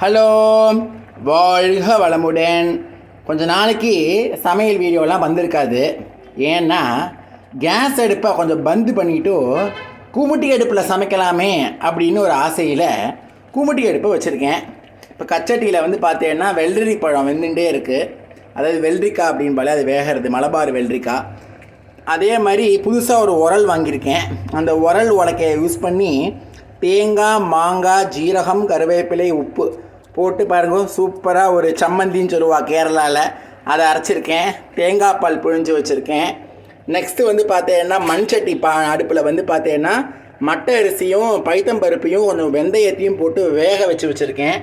Hello வாழ்க வளமுடன். கொஞ்ச நாளைக்கு சமையல் வீடியோலாம் வந்திருக்காது. ஏன்னா கேஸ் அடுப்பை கொஞ்சம் பந்து பண்ணிட்டு கூமுட்டி அடுப்பில் சமைக்கலாமே அப்படின்னு ஒரு ஆசையில் கூமுட்டி அடுப்பை வச்சுருக்கேன். இப்போ கச்சட்டியில் வந்து பார்த்தீங்கன்னா வெள்ளரி பழம் வெந்துட்டே இருக்குது அதாவது வெள்ளரிக்காய் அப்படின்பாலே அது வேகிறது மலபார் வெள்ளரிக்காய். அதே மாதிரி புதுசாக ஒரு உரல் வாங்கியிருக்கேன். அந்த உரல் உலக்கையை யூஸ் பண்ணி தேங்காய் மாங்காய் ஜீரகம் கருவேப்பிலை உப்பு. போட்டு பாருங்க சூப்பராக ஒரு சம்மந்தின்னு சொல்லுவா கேரளாவில் அதை அரைச்சிருக்கேன். தேங்காய் பால் புழிஞ்சு வச்சுருக்கேன். நெக்ஸ்ட்டு வந்து பார்த்தீங்கன்னா மண் சட்டி பா அடுப்பில் வந்து பார்த்தேன்னா மட்டை அரிசியும் பைத்தம்பருப்பையும் கொஞ்சம் வெந்தயத்தையும் போட்டு வேக வச்சு வச்சுருக்கேன்.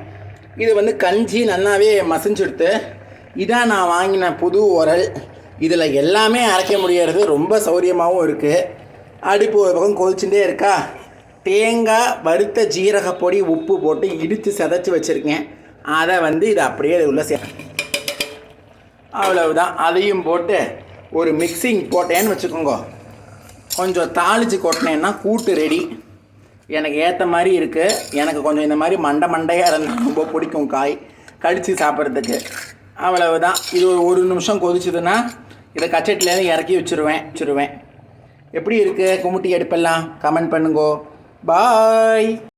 இது வந்து கஞ்சி நல்லாவே மசிஞ்சுடுத்து. இதான் நான் வாங்கின புது உரல். இதில் எல்லாமே அரைக்க முடியறது ரொம்ப சௌரியமாகவும் இருக்குது அடுப்பு ஒரு பக்கம் கொதிச்சுட்டே இருக்கா? தேங்காய் வறுத்த ஜீரக பொடி உப்பு போட்டு இடித்து செதைச்சி வச்சுருக்கேன். அதை வந்து இதை அப்படியே இது உள்ளே சே அவ்வளவுதான். அதையும் போட்டு ஒரு மிக்சிங் போட்டேன்னு வச்சுக்கோங்க. கொஞ்சம் தாளித்து கொட்டினேன்னா கூட்டு ரெடி எனக்கு ஏற்ற மாதிரி இருக்குது எனக்கு கொஞ்சம் இந்த மாதிரி மண்டை மண்டையாக இருந்தால் ரொம்ப பிடிக்கும் காய். கடித்து சாப்பிட்றதுக்கு. அவ்வளவுதான். இது ஒரு ஒரு நிமிஷம் கொதிச்சதுன்னா இதை கச்சட்டிலேருந்து இறக்கி வச்சுருவேன் வச்சுருவேன். எப்படி இருக்குது குமுட்டி அடுப்பெல்லாம் கமெண்ட் பண்ணுங்கோ. Bye.